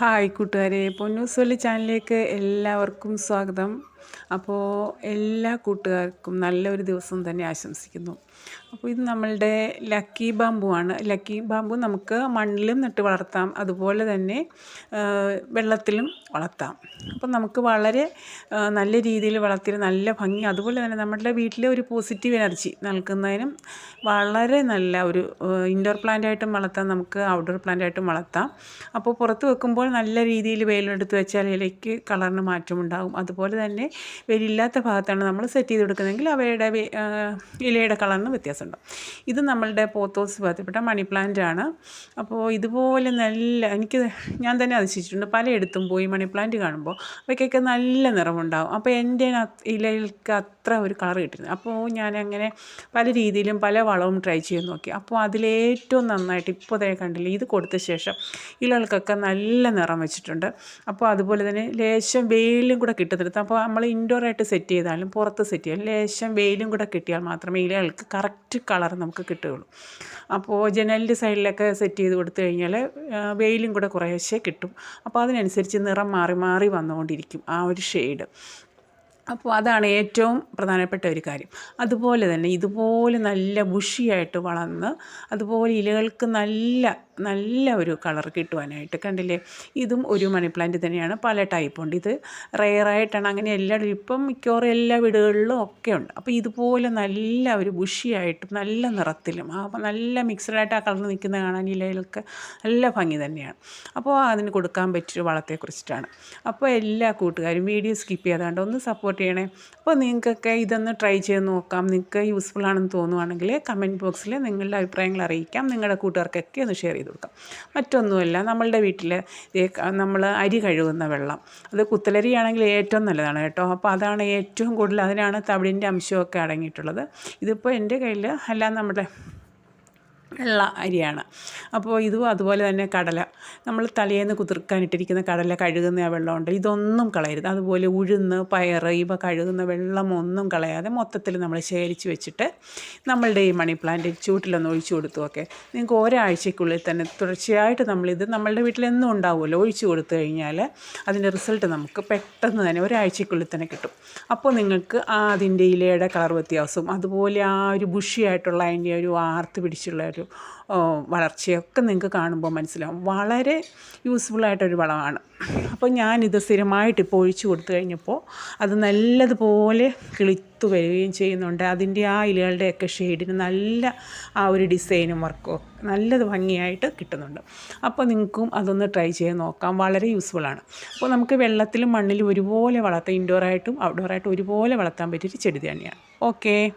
Hi കൂട്ടുകാരെ. പൊന്നൂസൊല്ലി ചാനലിലേക്ക് എല്ലാവർക്കും സ്വാഗതം. അപ്പോൾ എല്ലാ കൂട്ടുകാർക്കും നല്ലൊരു ദിവസം തന്നെ ആശംസിക്കുന്നു. അപ്പോൾ ഇത് നമ്മളുടെ ലക്കി ബാമ്പു ആണ്. ലക്കി ബാമ്പു നമുക്ക് മണ്ണിലും നട്ട് വളർത്താം. അതുപോലെ തന്നെ വെള്ളത്തിലും വളർത്താം. അപ്പം നമുക്ക് വളരെ നല്ല രീതിയിൽ വളർത്തി നല്ല ഭംഗി. അതുപോലെ തന്നെ നമ്മുടെ വീട്ടിലെ ഒരു പോസിറ്റീവ് എനർജി നൽകുന്നതിനും വളരെ നല്ല ഒരു ഇൻഡോർ പ്ലാന്റായിട്ടും വളർത്താം. നമുക്ക് ഔട്ട്ഡോർ പ്ലാന്റായിട്ടും വളർത്താം. അപ്പോൾ പുറത്ത് വെക്കുമ്പോൾ നല്ല രീതിയിൽ വെയിലെടുത്ത് വെച്ചാൽ ഇലയ്ക്ക് കളറിന് മാറ്റമുണ്ടാകും അതുപോലെ തന്നെ വെയിലില്ലാത്ത ഭാഗത്താണ് നമ്മൾ സെറ്റ് ചെയ്ത് കൊടുക്കുന്നതെങ്കിൽ അവയുടെ ഇലയുടെ കളറിന് വ്യത്യാസമുണ്ട്. ഇത് നമ്മളുടെ പോത്തോസ് ഭാഗത്തിൽപ്പെട്ട മണി പ്ലാന്റ് ആണ്. അപ്പോൾ ഇതുപോലെ നല്ല എനിക്ക് ഞാൻ തന്നെ അതിശിച്ചിട്ടുണ്ട് പലയിടത്തും പോയി മണി പ്ലാന്റ് കാണുമ്പോൾ അവയ്ക്കൊക്കെ നല്ല നിറമുണ്ടാകും അപ്പോൾ എന്റെ ഇലകൾക്ക് അത്ര ഒരു കളർ കിട്ടിയിരുന്നു അപ്പോൾ ഞാൻ അങ്ങനെ പല രീതിയിലും പല വളവും ട്രൈ ചെയ്ത് നോക്കി. അപ്പോൾ അതിലേറ്റവും നന്നായിട്ട് ഇപ്പോൾ തന്നെ കണ്ടില്ലേ ഇത് കൊടുത്ത ശേഷം ഇളകൾക്കൊക്കെ നല്ല നിറം വെച്ചിട്ടുണ്ട്. അപ്പോൾ അതുപോലെ തന്നെ ലേശം വെയിലും കൂടെ കിട്ടുന്നിടത്ത് അപ്പോൾ നമ്മൾ ഇൻഡോറായിട്ട് സെറ്റ് ചെയ്താലും പുറത്ത് സെറ്റ് ചെയ്യാലും ലേശം വെയിലും കൂടെ കിട്ടിയാൽ മാത്രമേ ഇലകൾക്ക് കറക്റ്റ് കളർ നമുക്ക് കിട്ടുകയുള്ളൂ. അപ്പോൾ ജനലിന്റെ സൈഡിലൊക്കെ സെറ്റ് ചെയ്ത് കൊടുത്തു കഴിഞ്ഞാൽ വെയിലും കൂടെ കുറേശ്ശേ കിട്ടും. അപ്പോൾ അതിനനുസരിച്ച് നിറം മാറി മാറി വന്നുകൊണ്ടിരിക്കും ആ ഒരു ഷെയ്ഡ് അപ്പോൾ അതാണ് ഏറ്റവും പ്രധാനപ്പെട്ട ഒരു കാര്യം. അതുപോലെ തന്നെ ഇതുപോലെ നല്ല ബുഷിയായിട്ട് വളർന്ന് അതുപോലെ ഇലകൾക്ക് നല്ല നല്ല ഒരു കളർ കിട്ടുവാനായിട്ട് കണ്ടില്ലേ? ഇതും ഒരു മണി പ്ലാന്റ് തന്നെയാണ്. പല ടൈപ്പുണ്ട് ഇത് റെയറായിട്ടാണ് അങ്ങനെ എല്ലാ ഇപ്പം മിക്കവാറും എല്ലാ വീടുകളിലും ഒക്കെ ഉണ്ട്. അപ്പോൾ ഇതുപോലെ നല്ല ഒരു ബുഷിയായിട്ടും നല്ല നിറത്തിലും ആ നല്ല മിക്സഡായിട്ട് ആ കളർ നിൽക്കുന്ന കാണാൻ ഇലകൾക്ക് നല്ല ഭംഗി തന്നെയാണ്. അപ്പോൾ അതിന് കൊടുക്കാൻ പറ്റിയ വളത്തെക്കുറിച്ചിട്ടാണ് അപ്പോൾ എല്ലാ കൂട്ടുകാരും വീഡിയോ സ്കിപ്പ് ചെയ്യാതാണ്ട് ഒന്ന് സപ്പോർട്ട് ചെയ്യണേ. അപ്പോൾ നിങ്ങൾക്കൊക്കെ ഇതൊന്ന് ട്രൈ ചെയ്ത് നോക്കാം. നിങ്ങൾക്ക് യൂസ്ഫുൾ ആണെന്ന് തോന്നുവാണെങ്കിൽ കമന്റ് ബോക്സിൽ നിങ്ങളുടെ അഭിപ്രായങ്ങൾ അറിയിക്കാം. നിങ്ങളുടെ കൂട്ടുകാർക്കൊക്കെ ഒന്ന് ഷെയർ ചെയ്ത് കൊടുക്കാം. മറ്റൊന്നുമില്ല നമ്മളുടെ വീട്ടിൽ നമ്മൾ അരി കഴുകുന്ന വെള്ളം. അത് കുത്തലരിയാണെങ്കിൽ ഏറ്റവും നല്ലതാണ് കേട്ടോ. അപ്പോൾ അതാണ് ഏറ്റവും കൂടുതൽ അതിനാണ് തവിടിന്റെ അംശമൊക്കെ അടങ്ങിയിട്ടുള്ളത്. ഇതിപ്പോൾ എന്റെ കയ്യിൽ അല്ല നമ്മുടെ വെള്ള അരിയാണ്. അപ്പോൾ ഇതും അതുപോലെ തന്നെ കടല. നമ്മൾ തലേന്ന് കുതിർക്കാനിട്ടിരിക്കുന്ന കടല കഴുകുന്ന ആ വെള്ളമുണ്ട്. ഇതൊന്നും കളയരുത്. അതുപോലെ ഉഴുന്ന് പയർ ഇവ കഴുകുന്ന വെള്ളം ഒന്നും കളയാതെ മൊത്തത്തിൽ നമ്മൾ ശേഖരിച്ച് വെച്ചിട്ട് നമ്മളുടെ ഈ മണി പ്ലാന്റ് ചൂട്ടിലൊന്ന് ഒഴിച്ചു കൊടുത്തു ഒക്കെ. നിങ്ങൾക്ക് ഒരാഴ്ചയ്ക്കുള്ളിൽ തന്നെ തുടർച്ചയായിട്ട് നമ്മളിത് നമ്മളുടെ വീട്ടിലെന്നും ഉണ്ടാവുമല്ലോ. ഒഴിച്ചു കൊടുത്തു കഴിഞ്ഞാൽ അതിന്റെ റിസൾട്ട് നമുക്ക് പെട്ടെന്ന് തന്നെ ഒരാഴ്ചയ്ക്കുള്ളിൽ തന്നെ കിട്ടും. അപ്പോൾ നിങ്ങൾക്ക് ആ അതിന്റെ ഇലയുടെ കളർ വ്യത്യാസവും അതുപോലെ ആ ഒരു ബുഷിയായിട്ടുള്ള അതിന്റെ ഒരു ആർത്ത് പിടിച്ചുള്ള ഒരു വളർച്ചയൊക്കെ നിങ്ങൾക്ക് കാണുമ്പോൾ മനസ്സിലാവും. വളരെ യൂസ്ഫുള്ളായിട്ടൊരു വളമാണ്. അപ്പോൾ ഞാനിത് സ്ഥിരമായിട്ട് ഇപ്പോൾ ഒഴിച്ചു കൊടുത്തു കഴിഞ്ഞപ്പോൾ അത് നല്ലതുപോലെ കിളിത്തു വരികയും ചെയ്യുന്നുണ്ട്. അതിന്റെ ആ ഇലകളുടെയൊക്കെ ഷെയ്ഡിന് നല്ല ആ ഒരു ഡിസൈനും വർക്കും നല്ലത് ഭംഗിയായിട്ട് കിട്ടുന്നുണ്ട്. അപ്പോൾ നിങ്ങൾക്കും അതൊന്ന് ട്രൈ ചെയ്ത് നോക്കാം. വളരെ യൂസ്ഫുള്ളാണ് അപ്പോൾ നമുക്ക് വെള്ളത്തിലും മണ്ണിലും ഒരുപോലെ വളർത്താം. ഇൻഡോറായിട്ടും ഔട്ട്ഡോറായിട്ടും ഒരുപോലെ വളർത്താൻ പറ്റിയൊരു ചെടി തന്നെയാണ് ഓക്കേ